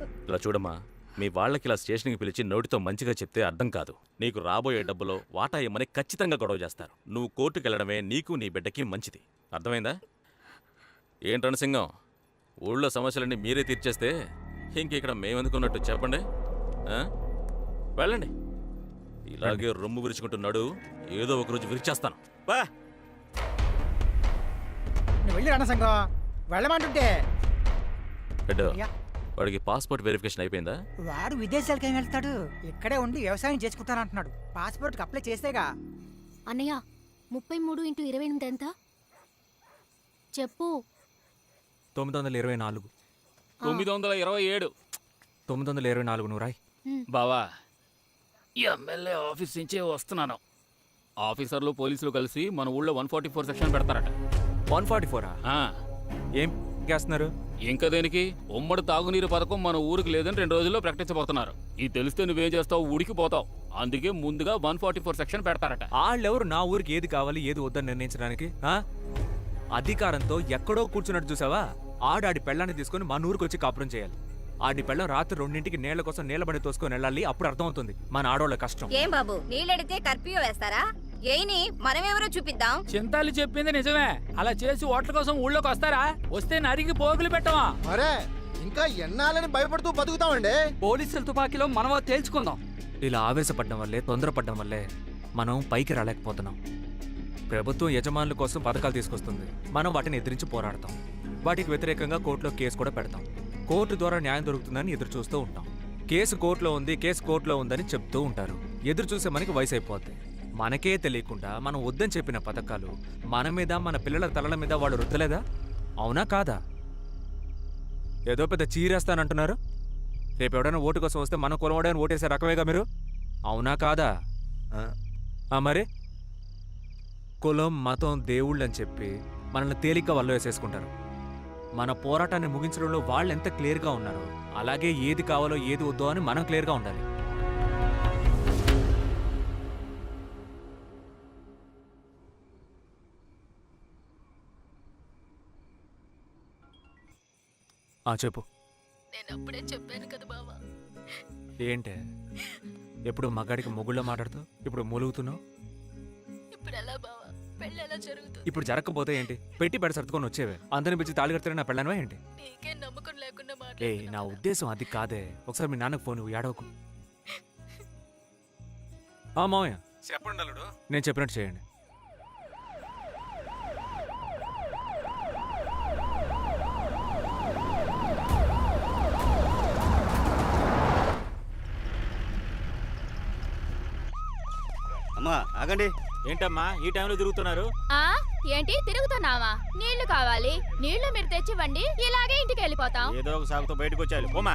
ఇలా చూడమ్మా మీ వాళ్ళకి ఇలా స్టేషన్కి పిలిచి నోటితో మంచిగా చెప్తే అర్థం కాదు. నీకు రాబోయే డబ్బులో వాటా ఇమ్మని ఖచ్చితంగా గొడవ చేస్తారు. నువ్వు కోర్టుకు వెళ్ళడమే నీకు నీ బిడ్డకి మంచిది. అర్థమైందా? ఏంటి రణసింగం? ఊళ్ళో సమస్యలన్నీ మీరే తీర్చేస్తే ఇంక ఇక్కడ మేమెందుకున్నట్టు చెప్పండి? ఆ? వెళ్ళండి. ఇలాగే రొమ్ము విరుచుకుంటున్నాడు ఏదో ఒక రోజు విరిచేస్తాను. బా! నువ్వు వెళ్ళి రణసంగం వెళ్ళమంటుంటే. బిడ్డ అయ్యా. వాడికి పాస్పోర్ట్ వెరిఫికేషన్ అయిపోయిందా? వాడు విదేశాలకు ఏం వెళ్తాడు? ఇక్కడే ఉండి వ్యవసాయం చేసుకుంటానంటున్నాడు. పాస్పోర్ట్కి అప్లై చేస్తేగా. అన్నయ్య ముప్పై మూడు ఇంటూ ఇరవై ఎనిమిది ఎంత? చెప్పు. తొమ్మిది వందల ఇరవై నాలుగు. తొమ్మిది వందల ఇరవై ఏడు. తొమ్మిది వందల ఇరవై నాలుగు నువ్వు రాయ్ బావా ఎమ్మెల్యే ఆఫీస్ నుంచే వస్తున్నాను. ఆఫీసర్లు పోలీసులు కలిసి మన ఊళ్ళో వన్ ఫార్టీ ఫోర్ సెక్షన్ పెడతారట. వన్ ఫార్టీ ఫోరా? ఆ, ఏం? చేస్తున్నారు ఇంకా దేనికి ఉమ్మడి తాగునీరు పథకం మన ఊరికి లేదని రెండు రోజుల్లో ప్రకటించబోతున్నారు. ఇది తెలిస్తే నువ్వేం చేస్తావు? ఊడికిపోతావు అందుకే ముందుగా వన్ ఫార్టీ ఫోర్ సెక్షన్ పెడతారట. వాళ్ళెవరు నా ఊరికి ఏది కావాలి ఏది వద్దని నిర్ణయించడానికి? ఆ? అధికారంతో ఎక్కడో కూర్చున్నట్టు చూసావా? ఆడాడి పెళ్ళాన్ని తీసుకొని మన ఊరికి వచ్చి కాపురం చేయాలి. ఆడి పెళ్ళం రాత్రి రెండింటికి నీళ్ళ కోసం నీళ్ళ బండి తోసుకొని వెళ్ళాలి అప్పుడు అర్థమవుతుంది. మన ఆడోళ్ళ కష్టం. ఏం బాబు నీళ్ళడితే కర్ఫ్యూ వేస్తారా? ఏయిని మనమెవరో చూపిద్దాం. చింతాలి చెప్పింది నిజమే. అలా చేసి ఓట్ల కోసం ఊళ్ళోకి వస్తారా? వస్తే నరికి పోగులు పెట్టవా మరే ఇంకా ఎన్నాలని భయపడుతూ బతుకుతామండి? పోలీసుల తుపాకీలో మనమో తేల్చుకుందాం. ఇలా ఆవేశపడడం వల్లే తొందరపడడం వల్లే మనం పైకి రాలేకపోతున్నాం. ప్రభుత్వం యజమానుల కోసం పథకాలు తీసుకొస్తుంది. మనం వాటిని ఎదిరించి పోరాడతాం. వాటికి వ్యతిరేకంగా కోర్టులో కేసు కూడా పెడతాం. కోర్టు ద్వారా న్యాయం దొరుకుతుందని ఎదురు చూస్తూ ఉంటాం. కేసు కోర్టులో ఉంది కేసు కోర్టులో ఉందని చెప్తూ ఉంటారు. ఎదురు చూసే మనకి వయసు అయిపోద్ది. మనకే తెలియకుండా మనం వద్దని చెప్పిన పథకాలు మన మీద మన పిల్లల తలల మీద వాళ్ళు రుద్దలేదా? అవునా కాదా? ఏదో పెద్ద చీరేస్తానంటున్నారు. రేపు ఎవడైనా ఓటు కోసం వస్తే మన కులవాడని ఓటేసే రకమేగా మీరు? అవునా కాదా? మరి? కులం మతం దేవుళ్ళు అని చెప్పి మనల్ని తేలిక వల్ల వేసేసుకుంటారు. మన పోరాటాన్ని ముగించడంలో వాళ్ళు ఎంత క్లియర్గా ఉన్నారో అలాగే ఏది కావాలో ఏది వద్దో అని మనం క్లియర్గా ఉండాలి. ఆ చెప్పు. నేను అప్పుడే చెప్పాను కదా బావా. ఏంటే? ఎప్పుడు మగాడికి మొగుళ్ళో మాట్లాడుతావు? ఇప్పుడు మూలుగుతున్నావు? ఇప్పుడు ఎలా బావా? పెళ్ళి ఎలా జరుగుతుంది? ఇప్పుడు జరగకపోతే ఏంటి? పెట్టి పెడ సర్దుకొని వచ్చేవే. అందరిని పిలిచి తాళి కడతారని నా పెళ్ళానవా ఏంటి? నీకే నమ్మకం లేకుండా ఏ నా ఉద్దేశం అది కాదే. ఒకసారి మీ నాన్నకు ఫోన్ ఇవ్వు, ఏడవకు. ఆ మావయ్య. చెప్పండి అల్లుడు. నేను చెప్పినట్టు చేయండి. అమ్మా ఆగండి. ఏంటమ్మా ఈ టైంలో తిరుగుతున్నారు? ఆ ఏంటి తిరుగుతున్నావా? నీళ్ళు కావాలి. నీళ్ళు మీరు తెచ్చివ్వండి ఇలాగే ఇంటికి వెళ్ళిపోతాం ఏదో ఒక సాగుతో బయటకు వచ్చారు పోమా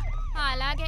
అలాగే.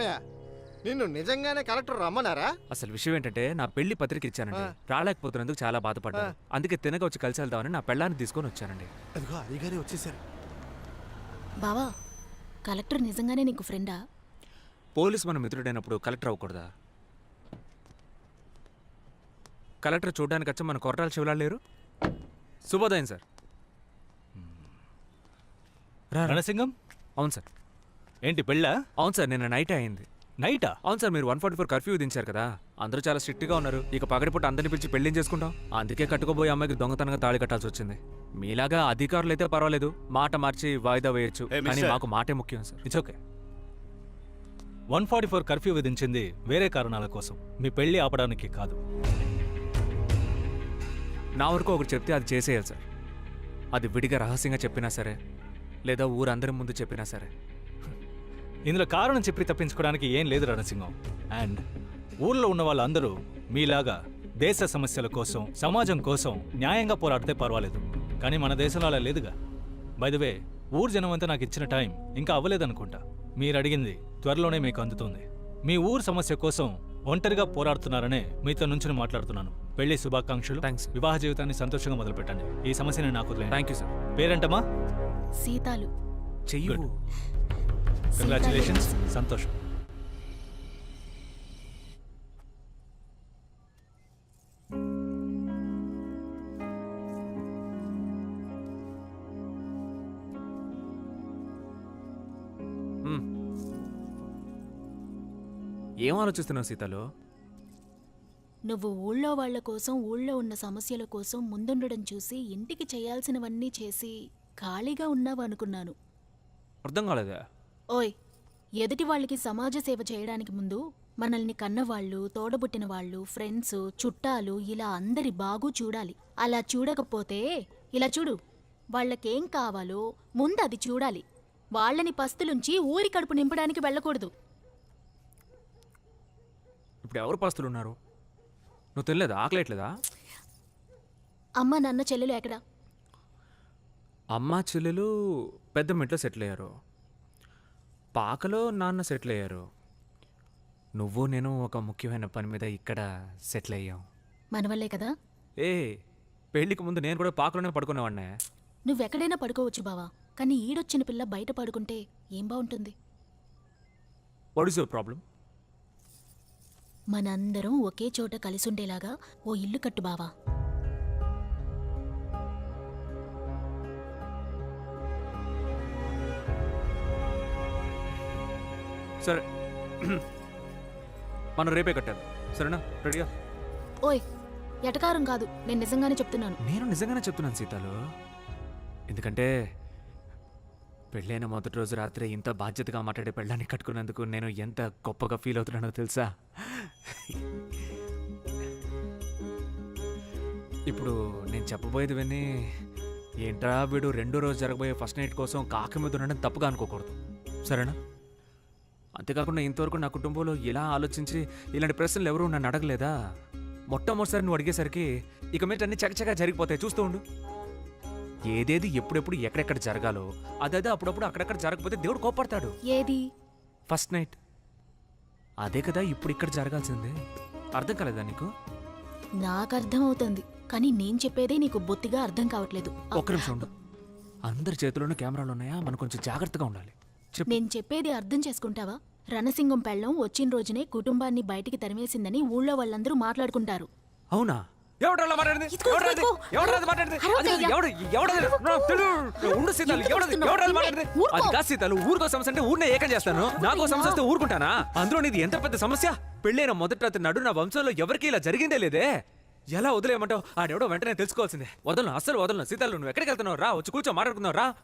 ఏమయ్యా నిన్ను నిజంగానే కలెక్టర్ రమ్మన్నారా? అసలు విషయం ఏంటంటే నా పెళ్ళి పత్రిక ఇచ్చానండి. రాలేకపోతున్నందుకు చాలా బాధపడ్డాను. అందుకే తినగా వచ్చి కలిసి వెళ్దామని నా పెళ్ళాన్ని తీసుకొని వచ్చానండి. అదిగో అయ్యగారే వచ్చేసారు. బావా కలెక్టర్ నిజంగానే నీకు ఫ్రెండా? పోలీస్ మన మిత్రుడైనప్పుడు కలెక్టర్ అవ్వకూడదా? కలెక్టర్ చూడడానికి వచ్చి మన కొరటాల శివలాలు లేరు? శుభోదయం సార్. రణసింగం? అవును సార్. ఏంటి పెళ్ళా? అవును సార్ నిన్న నైట్ అయింది. నైటా? అవును సార్ మీరు వన్ ఫార్టీ ఫోర్ కర్ఫ్యూ విధించారు కదా. అందరూ చాలా స్ట్రిక్ట్గా ఉన్నారు. ఇక పగటిపూట అందరిని పిలిచి పెళ్ళి చేసుకుంటాం? అందుకే కట్టుకోబోయే అమ్మాయికి దొంగతనంగా తాళి కట్టాల్సి వచ్చింది. మీలాగా అధికారులు అయితే పర్వాలేదు. మాట మార్చి వాయిదా వేయొచ్చు. కానీ. మాకు మాటే ముఖ్యం sir. It's okay one forty four curfew విధించింది వేరే కారణాల కోసం. మీ పెళ్ళి ఆపడానికి కాదు. నా వరకు ఒకటి చెప్తే అది చేసేయాలి సార్. అది విడిగా రహస్యంగా చెప్పినా సరే లేదా ఊరందరి ముందు చెప్పినా సరే. ఇందులో కారణం చెప్పి తప్పించుకోవడానికి ఏం లేదు రణసింగం అండ్ ఊర్లో ఉన్న వాళ్ళందరూ మీలాగా దేశ సమస్యల కోసం సమాజం కోసం న్యాయంగా పోరాడితే పర్వాలేదు. కానీ మన దేశంలో అలా లేదుగా. వే ఊరు జనమంతా నాకు ఇచ్చిన టైం ఇంకా అవ్వలేదనుకుంటా. మీరు అడిగింది త్వరలోనే మీకు అందుతుంది. మీ ఊరు సమస్య కోసం ఒంటరిగా పోరాడుతున్నారనే మీతో నుంచి మాట్లాడుతున్నాను. పెళ్ళి శుభాకాంక్షలు. Thanks. వివాహ జీవితాన్ని సంతోషంగా మొదలుపెట్టండి. ఈ సమస్యని నాకు. థ్యాంక్ యూ సార్ పేరేంటమ్మా? సీతాలు. చెయ్యు. కంగ్రాచులేషన్స్ సంతోషం మ్మ్. ఏం ఆలోచిస్తున్నావు సీతలో? నువ్వు ఊళ్ళో వాళ్ళ కోసం ఊళ్ళో ఉన్న సమస్యల కోసం ముందుండడం చూసి ఇంటికి చేయాల్సినవన్నీ చేసి ఖాళీగా ఉన్నావు అనుకున్నాను అర్థం కాలేదా? ఓయ్ ఎదుటి వాళ్ళకి సమాజ సేవ చేయడానికి ముందు మనల్ని కన్నవాళ్ళు తోడబుట్టిన వాళ్ళు ఫ్రెండ్స్ చుట్టాలు ఇలా అందరి బాగు చూడాలి. అలా చూడకపోతే ఇలా చూడు వాళ్ళకేం కావాలో ముందు అది చూడాలి. వాళ్ళని పస్తులుంచి ఊరి కడుపు నింపడానికి వెళ్ళకూడదు. ఇప్పుడు ఎవరు పస్తులు ఉన్నారు నువ్వు తినలేదా? ఆకలేట్లేదా అమ్మ నాన్న చెల్లెలు ఎక్కడా? అమ్మ చెల్లెలు పెద్ద ఇంట్లో సెటిల్ అయ్యారు. పాకలో నాన్న సెటిల్ అయ్యారు నువ్వు నేను ఒక ముఖ్యమైన పని మీద ఇక్కడ సెటిల్ అయ్యాం మనవల్లే కదా? ఏ పెళ్ళికి ముందు నేను కూడా పాకలోనే పడుకునేవాడినే. నువ్వెక్కడైనా పడుకోవచ్చు బావా కానీ ఈడొచ్చిన పిల్ల బయట పడుకుంటే ఏం బాగుంటుంది వాట్ ఇస్ యువర్ ప్రాబ్లం మనందరం ఒకే చోట కలిసుండేలాగా ఓ ఇల్లు కట్టు బావా. సరే. మనం రేపే కట్టాలి. సరేనా? రెడీగా ఓయ్ ఎటకారం కాదు. నేను నిజంగానే చెప్తున్నాను. నేను నిజంగానే చెప్తున్నాను సీతాలు. ఎందుకంటే పెళ్ళైన మొదటి రోజు రాత్రి ఇంత బాధ్యతగా మాట్లాడే పెళ్ళాన్ని కట్టుకున్నందుకు నేను ఎంత గొప్పగా ఫీల్ అవుతున్నానో తెలుసా? ఇప్పుడు నేను చెప్పబోయేది విని ఏంట్రా వీడు రెండో రోజు జరగబోయే ఫస్ట్ నైట్ కోసం కాకి మీద ఉండడం తప్పుగా అనుకోకూడదు. సరేనా? అంతేకాకుండా ఇంతవరకు నా కుటుంబంలో ఇలా ఆలోచించి ఇలాంటి ప్రశ్నలు ఎవరు నన్ను అడగలేదా? మొట్టమొదటిసారి నువ్వు అడిగేసరికి ఇక మీద అన్ని చకచకా జరిగిపోతాయి. చూస్తూ ఉండు. ఏదేది ఎప్పుడెప్పుడు ఎక్కడెక్కడ జరగాలో అదేదో అప్పుడప్పుడు అక్కడక్కడ జరగకపోతే దేవుడు కోపడతాడు ఏది? First night. అదే కదా ఇప్పుడు ఇక్కడ జరగాల్సిందే. అర్థం కాలేదా నీకు? నాకు అర్థమవుతుంది కానీ నేను చెప్పేదే నీకు బొత్తిగా అర్థం కావట్లేదు. ఒక్క నిమిషం ఉండు. అందరి చేతిలోనూ కెమెరాలు ఉన్నాయా? మనం కొంచెం జాగ్రత్తగా ఉండాలి. చెప్పు. నేను చెప్పేది అర్థం చేసుకుంటావా? రణసింగం పెళ్ళం వచ్చిన రోజునే కుటుంబాన్ని బయటికి తరిమేసిందని ఊళ్ళో వాళ్ళందరూ మాట్లాడుకుంటారు. అవునా? మాట్లాడింది? మాట్లాడింది? ఎవడు-. ఉండు సీతాలు, మాట్లాడింది? అది కాదు ఊరికో సమస్య అంటే ఊరినే ఏకం చేస్తాను. నాకో సమస్య వస్తే ఊరుకుంటానా? అందులో నీది ఎంత పెద్ద సమస్య? పెళ్ళైన మొదటి రాత్రి నాడు నా వంశంలో ఎవరికి ఇలా జరిగిందే లేదే? ఎలా వదిలేయమంటావు? ఆడెవడో వెంటనే తెలుసుకోవాల్సిందే. వదలను అస్సలు వదలను. సీతాలు నువ్వు ఎక్కడికి వెళ్తున్నావు? రా వచ్చి కూర్చో మాట్లాడుకుందాం రా.